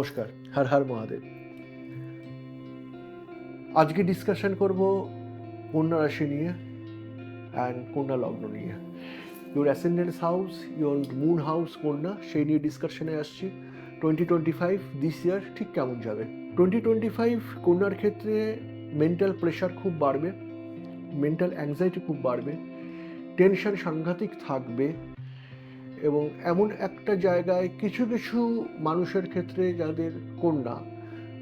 নমস্কার, হর হর মহাদেব। আজকে ডিসকাশন করব কন্যা রাশি নিয়ে অ্যান্ড কন্যা লগ্ন নিয়ে। Your ascendance house your moon house কন্যা, সেই নিয়ে ডিসকাশনে আসছি। Twenty twenty five this year ঠিক কেমন যাবে? টোয়েন্টি টোয়েন্টি ফাইভ কন্যার ক্ষেত্রে মেন্টাল প্রেশার খুব বাড়বে মেন্টাল অ্যাংজাইটি খুব বাড়বে টেনশন সাংঘাতিক থাকবে এবং এমন একটা জায়গায় কিছু কিছু মানুষের ক্ষেত্রে যাদের কন্যা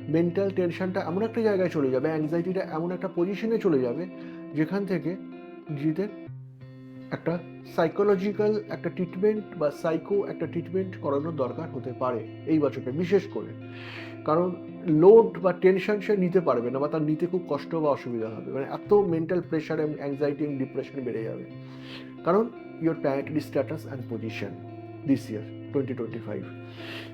মেন্টাল টেনশনটা এমন একটা জায়গায় চলে যাবে অ্যাংজাইটিটা এমন একটা পজিশনে চলে যাবে, যেখান থেকে নিজেদের একটা সাইকোলজিক্যাল একটা ট্রিটমেন্ট বা সাইকো একটা ট্রিটমেন্ট করানোর দরকার হতে পারে এই বছরটা, বিশেষ করে। কারণ লোড বা টেনশন সে নিতে পারবে না বা তার নিতে খুব কষ্ট বা অসুবিধা হবে। মানে এত মেন্টাল প্রেশার এবং অ্যাংজাইটি এবং ডিপ্রেশন বেড়ে যাবে। কারণ status and position this year twenty twenty five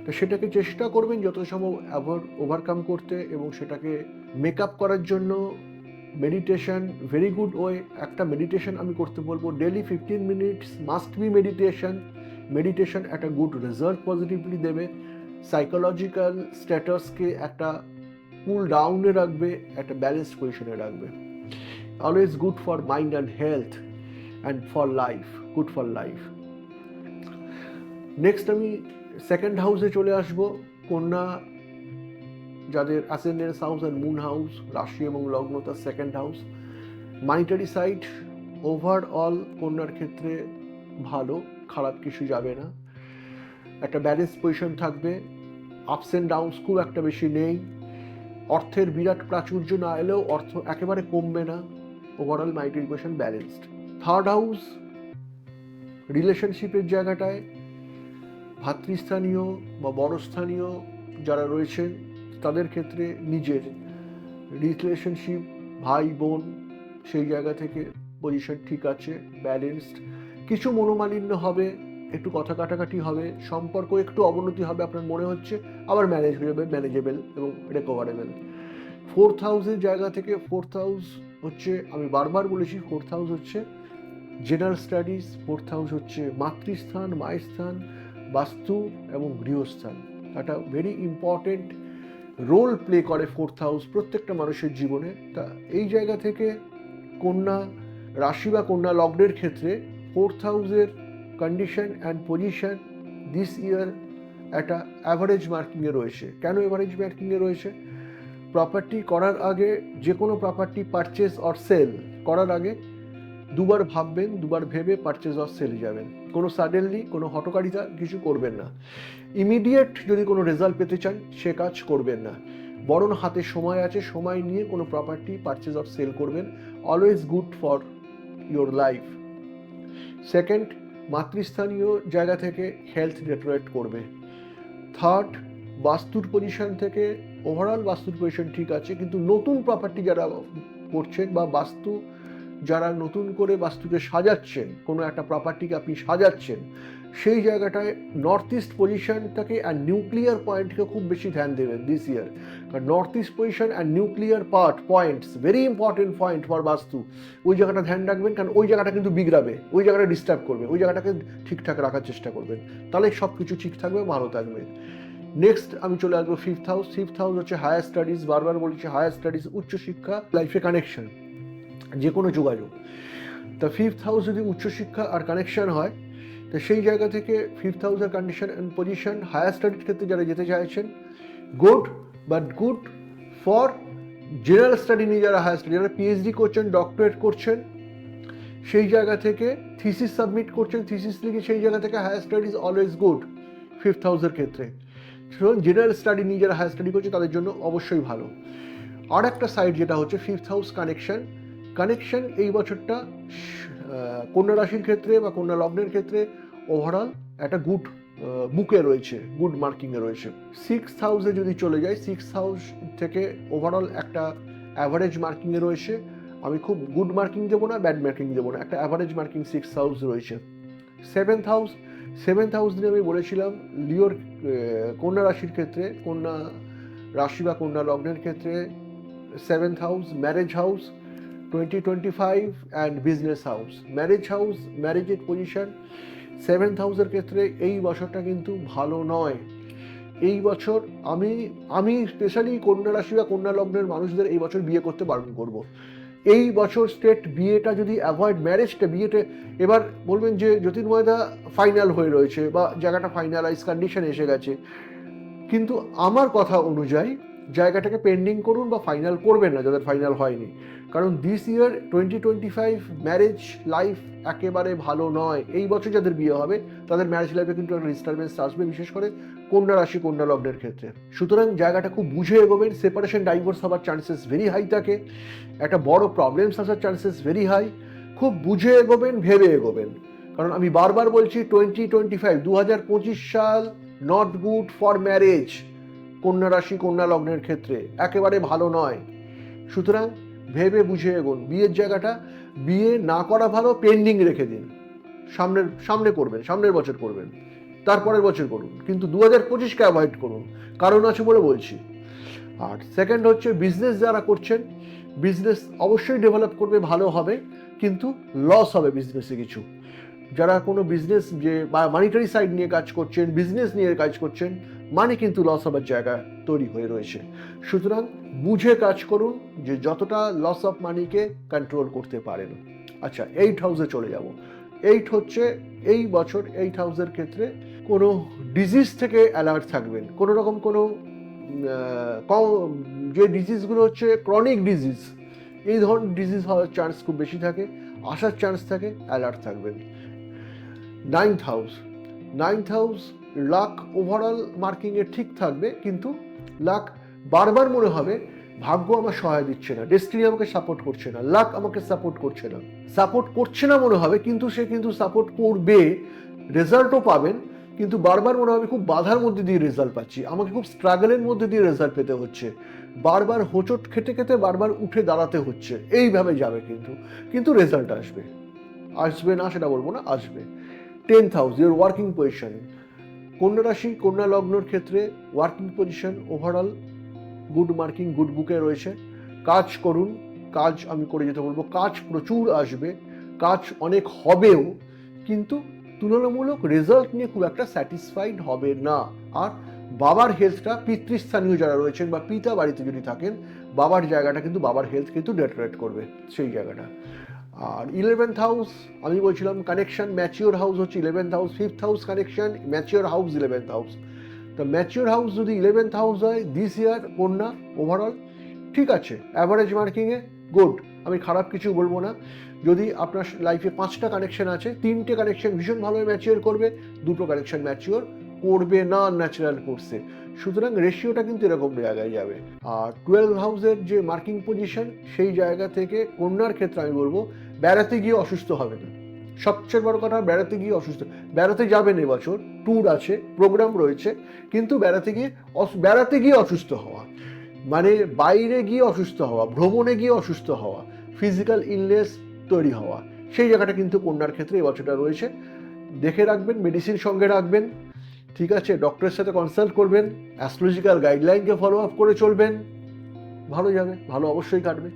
তো সেটাকে চেষ্টা করবেন যত সম্ভব অ্যাভর ওভারকাম করতে এবং সেটাকে মেক আপ করার জন্য মেডিটেশন ভেরি গুড ওয়ে একটা মেডিটেশন আমি করতে বলব daily fifteen minutes must be meditation meditation একটা গুড রেজাল্ট পজিটিভলি দেবে সাইকোলজিক্যাল স্ট্যাটাসকে একটা কুল ডাউনে রাখবে, একটা ব্যালেন্স পজিশনে রাখবে। Always good for mind and health and for life good for life next আমি সেকেন্ড হাউসে চলে আসব, কন্যা, যাদের ascendance house and moon house রাশি এবং লগ্ন, তার second house monetary side overall কন্যার ক্ষেত্রে ভালো, খারাপ কিছু যাবে না। একটা ব্যালেন্স পজিশন থাকবে আপস অ্যান্ড ডাউনস খুব একটা বেশি নেই। অর্থের বিরাট প্রাচুর্য না এলেও অর্থ একেবারে কমবে না। Overall monetary position balanced third house রিলেশনশিপের জায়গাটায় ভাতৃস্থানীয় বা বড়স্থানীয় যারা রয়েছেন, তাদের ক্ষেত্রে নিজের রিলেশনশিপ, ভাই, বোন সেই জায়গা থেকে পজিশন ঠিক আছে ব্যালেন্সড কিছু মনোমালিন্য হবে, একটু কথা কাটাকাটি হবে, সম্পর্ক একটু অবনতি হবে আপনার মনে হচ্ছে, আবার ম্যানেজ হয়ে যাবে ম্যানেজেবল এবং রেকভারেবল ফোর্থ হাউসের জায়গা থেকে ফোর্থ হাউস হচ্ছে, আমি বারবার বলেছি ফোর্থ হাউস হচ্ছে জেনারেল স্টাডিজ ফোর্থ হাউস হচ্ছে মাতৃস্থান, মায়েস্থান, বাস্তু এবং গৃহস্থান। একটা ভেরি ইম্পর্টেন্ট রোল প্লে করে ফোর্থ হাউস প্রত্যেকটা মানুষের জীবনে। তা এই জায়গা থেকে কন্যা রাশি বা কন্যা লগ্নের ক্ষেত্রে ফোর্থ হাউসের condition and position this year একটা অ্যাভারেজ মার্কিংয়ে রয়েছে। কেন অ্যাভারেজ মার্কিংয়ে রয়েছে? প্রপার্টি করার আগে যে কোনো প্রপার্টি পারচেস অর সেল করার আগে দুবার ভাববেন, দুবার ভেবে পারচেজ অর সেলে যাবেন। কোনো সাডেনলি কোনো হটকারিতা কিছু করবেন না। ইমিডিয়েট যদি কোনো রেজাল্ট পেতে চান, সে কাজ করবেন না। বরং হাতে সময় আছে, সময় নিয়ে কোনো প্রপার্টি পারচেজ অর সেল করবেন। Always good for your life second মাতৃস্থানীয় জায়গা থেকে হেলথ ডেটোরেট করবে। থার্ড বাস্তুর পজিশন থেকে ওভারঅল বাস্তুর পজিশন ঠিক আছে, কিন্তু নতুন প্রপার্টি যারা করছেন বা বাস্তু যারা নতুন করে বাস্তুকে সাজাচ্ছেন, কোনো একটা প্রপার্টিকে আপনি সাজাচ্ছেন, সেই জায়গাটায় নর্থ ইস্ট পজিশনটাকে অ্যান্ড নিউক্লিয়ার পয়েন্টকে খুব বেশি ধ্যান দেবেন দিস ইয়ার কারণ north east position and nuclear part points very important point for vastu. ওই জায়গাটা ধ্যান রাখবেন, কারণ ওই জায়গাটা কিন্তু বিগড়াবে, ওই জায়গাটা ডিস্টার্ব করবে, ওই জায়গাটাকে ঠিকঠাক রাখার চেষ্টা করবেন। তাহলে সব কিছু ঠিক থাকবে, ভালো থাকবে। নেক্সট আমি চলে আসব ফিফথ হাউস ফিফথ হাউস হচ্ছে হায়ার স্টাডিজ বারবার বলেছি হায়ার স্টাডিজ উচ্চশিক্ষা লাইফে কানেকশন যে কোনো যোগাযোগ। তা ফিফথ হাউস যদি উচ্চশিক্ষা আর কানেকশন হয়, তো সেই জায়গা থেকে ফিফথ হাউসের কন্ডিশন অ্যান্ড পজিশন হায়ার স্টাডির ক্ষেত্রে যারা যেতে চাইছেন good but good for general study নিয়ে যারা হায়ার স্টাডি যারা পিএইচডি করছেন ডক্টরেট করছেন, সেই জায়গা থেকে থিসিস সাবমিট করছেন থিসিস লিখে সেই জায়গা থেকে higher studies always good fifth হাউসের ক্ষেত্রে। জেনারেল স্টাডি নিয়ে যারা হায়ার স্টাডি করছে, তাদের জন্য অবশ্যই ভালো। আর একটা সাইড যেটা হচ্ছে ফিফথ হাউস কানেকশন কানেকশন এই বছরটা কন্যা রাশির ক্ষেত্রে বা কন্যা লগ্নের ক্ষেত্রে ওভারঅল একটা গুড বুকে রয়েছে গুড মার্কিংয়ে রয়েছে। সিক্স হাউসে যদি চলে যায় সিক্স হাউস থেকে ওভারঅল একটা অ্যাভারেজ মার্কিংয়ে রয়েছে। আমি খুব গুড মার্কিং দেবো না ব্যাড মার্কিং দেবো না, একটা অ্যাভারেজ মার্কিং সিক্স হাউস রয়েছে। সেভেন্থ হাউস সেভেন্থ হাউস নিয়ে আমি বলেছিলাম লিওর কন্যা রাশির ক্ষেত্রে, কন্যা রাশি বা কন্যা লগ্নের ক্ষেত্রে seventh house marriage house twenty twenty five and business house marriage house ম্যারেজের position seventh হাউসের ক্ষেত্রে এই বছরটা কিন্তু ভালো নয়। এই বছর আমি আমি স্পেশালি কন্যা রাশি বা কন্যা লগ্নের মানুষদের এই বছর বিয়ে করতে বারণ করব। এই বছর স্টেট বিয়েটা যদি অ্যাভয়েড ম্যারেজটা বিয়েতে এবার বলবেন যে জ্যোতির্ময়দা ফাইনাল হয়ে রয়েছে বা জায়গাটা ফাইনালাইজ কন্ডিশন এসে গেছে। কিন্তু আমার কথা অনুযায়ী জায়গাটাকে পেন্ডিং করুন বা ফাইনাল করবেন না, যাদের ফাইনাল হয়নি। কারণ this year twenty twenty five marriage life একেবারে ভালো নয়। এই বছর যাদের বিয়ে হবে, তাদের ম্যারেজ লাইফে কিন্তু একটা ডিস্টারবেন্স আসবে, বিশেষ করে কন্যা রাশি, কন্যা লগ্নের ক্ষেত্রে। সুতরাং জায়গাটা খুব বুঝে এগোবেন সেপারেশন ডাইভোর্স হওয়ার চান্সেস ভেরি হাই থাকে। একটা বড় প্রবলেমস আসার চান্সেস ভেরি হাই খুব বুঝে এগোবেন, ভেবে এগোবেন। কারণ আমি বারবার বলছি টোয়েন্টি টোয়েন্টি ফাইভ দু হাজার পঁচিশ সাল নট গুড ফর ম্যারেজ কন্যা রাশি, কন্যা লগ্নের ক্ষেত্রে একেবারে ভালো নয়। সুতরাং ভেবে বুঝে এগোন, বিয়ের জায়গাটা বিয়ে না করা ভালো পেন্ডিং রেখে দিন। সামনের, সামনে করবেন, সামনের বছর করবেন, তারপরের বছর করুন। কিন্তু দু হাজার পঁচিশকে অ্যাভয়েড করুন, কারণ আছে বলে বলছি। আর সেকেন্ড হচ্ছে বিজনেস যারা করছেন বিজনেস অবশ্যই ডেভেলপ করবে, ভালো হবে, কিন্তু লস হবে বিজনেসে কিছু। যারা কোনো বিজনেস যে মানিটারি সাইড নিয়ে কাজ করছেন বিজনেস নিয়ে কাজ করছেন মানে কিন্তু লস হবার জায়গা তৈরি হয়ে রয়েছে। সুতরাং বুঝে কাজ করুন যে যতটা লস অফ মানিকে কন্ট্রোল করতে পারেন। আচ্ছা এইট হাউসে চলে যাব। এইট হচ্ছে এই বছর এইট হাউসের ক্ষেত্রে কোনো ডিজিজ থেকে অ্যালার্ট থাকবেন। কোনো রকম কোনো যে ডিজিজগুলো হচ্ছে ক্রনিক ডিজিজ এই ধরনের ডিজিজ হওয়ার চান্স খুব বেশি থাকে, আসার চান্স থাকে অ্যালার্ট থাকবেন। Ninth house ninth house luck overall মার্কিংয়ে ঠিক থাকবে, কিন্তু লাক বারবার মনে হবে, ভাগ্য আমার সহায় দিচ্ছে না ডেস্টিনি আমাকে সাপোর্ট করছে না, লাক আমাকে সাপোর্ট করছে না। সাপোর্ট করছে না মনে হবে, কিন্তু সে কিন্তু সাপোর্ট করবে রেজাল্টও পাবেন, কিন্তু বারবার মনে হবে খুব বাধার মধ্যে দিয়ে রেজাল্ট পাচ্ছি, আমাকে খুব স্ট্রাগলের মধ্যে দিয়ে রেজাল্ট পেতে হচ্ছে, বারবার হোঁচট খেতে খেতে বারবার উঠে দাঁড়াতে হচ্ছে, এইভাবে যাবে কিন্তু কিন্তু রেজাল্ট আসবে। আসবে না সেটা বলব না, আসবে। Tenth house your working position কন্যা রাশি, কন্যা লগ্নর ক্ষেত্রে working position overall good marking good বুকে রয়েছে। কাজ করুন, কাজ আমি করে যেতে বলব। কাজ প্রচুর আসবে, কাজ অনেক হবেও, কিন্তু তুলনামূলক রেজাল্ট নিয়ে খুব একটা স্যাটিসফাইড হবে না। আর বাবার হেলথটা পিতৃস্থানীয় যারা রয়েছেন বা পিতা বাড়িতে যদি থাকেন, বাবার জায়গাটা কিন্তু বাবার হেলথ কিন্তু ডেটারেট করবে, সেই জায়গাটা। আর ইলেভেন্থ হাউস আমি বলছিলাম কানেকশন ম্যাচিওর হাউস হচ্ছে eleventh house fifth house connection mature house eleventh house তো ম্যাচিওর হাউস যদি ইলেভেন্থ হাউস হয় দিস ইয়ার কন্যা ওভারঅল ঠিক আছে অ্যাভারেজ মার্কিংয়ে গুড আমি খারাপ কিছু বলব না। যদি আপনার লাইফে পাঁচটা কানেকশন আছে, তিনটে কানেকশন ভীষণ ভালোভাবে ম্যাচিওর করবে, দুটো কানেকশন ম্যাচিওর করবে না ন্যাচারাল কোর্সে সুতরাং রেশিওটা কিন্তু এরকম জায়গায় যাবে। আর টুয়েলভ হাউসের যে মার্কিং পজিশন সেই জায়গা থেকে কন্যার ক্ষেত্রে আমি বলব, বেড়াতে গিয়ে অসুস্থ হবে না। সবচেয়ে বড় কথা, বেড়াতে গিয়ে অসুস্থ। বেড়াতে যাবেন এবছর ট্যুর আছে প্রোগ্রাম রয়েছে, কিন্তু বেড়াতে গিয়ে বেড়াতে গিয়ে অসুস্থ হওয়া। মানে বাইরে গিয়ে অসুস্থ হওয়া, ভ্রমণে গিয়ে অসুস্থ হওয়া ফিজিক্যাল ইলনেস তৈরি হওয়া, সেই জায়গাটা কিন্তু কন্যার ক্ষেত্রে এবছরটা রয়েছে। দেখে রাখবেন মেডিসিন সঙ্গে রাখবেন। ঠিক আছে ডক্টরের সাথে কনসাল্ট করবেন অ্যাস্ট্রোলজিক্যাল গাইডলাইনকে ফলো আপ করে চলবেন। ভালো যাবে, ভালো অবশ্যই কাটবে।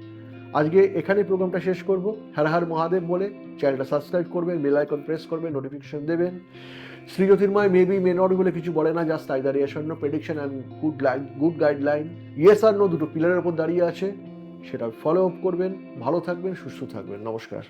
আজকে এখানে প্রোগ্রামটা শেষ করব। হর হর মহাদেব বলে চ্যানেলটা সাবস্ক্রাইব করবেন বেল আইকন প্রেস করবেন নোটিফিকেশন দেবেন। Shri Jyotirmoy maybe may not বলে কিছু বলে না just either yes no prediction and good line good guideline yes R no দুটো পিলারের উপর দাঁড়িয়ে আছে, সেটা ফলো আপ করবেন। ভালো থাকবেন, সুস্থ থাকবেন। নমস্কার।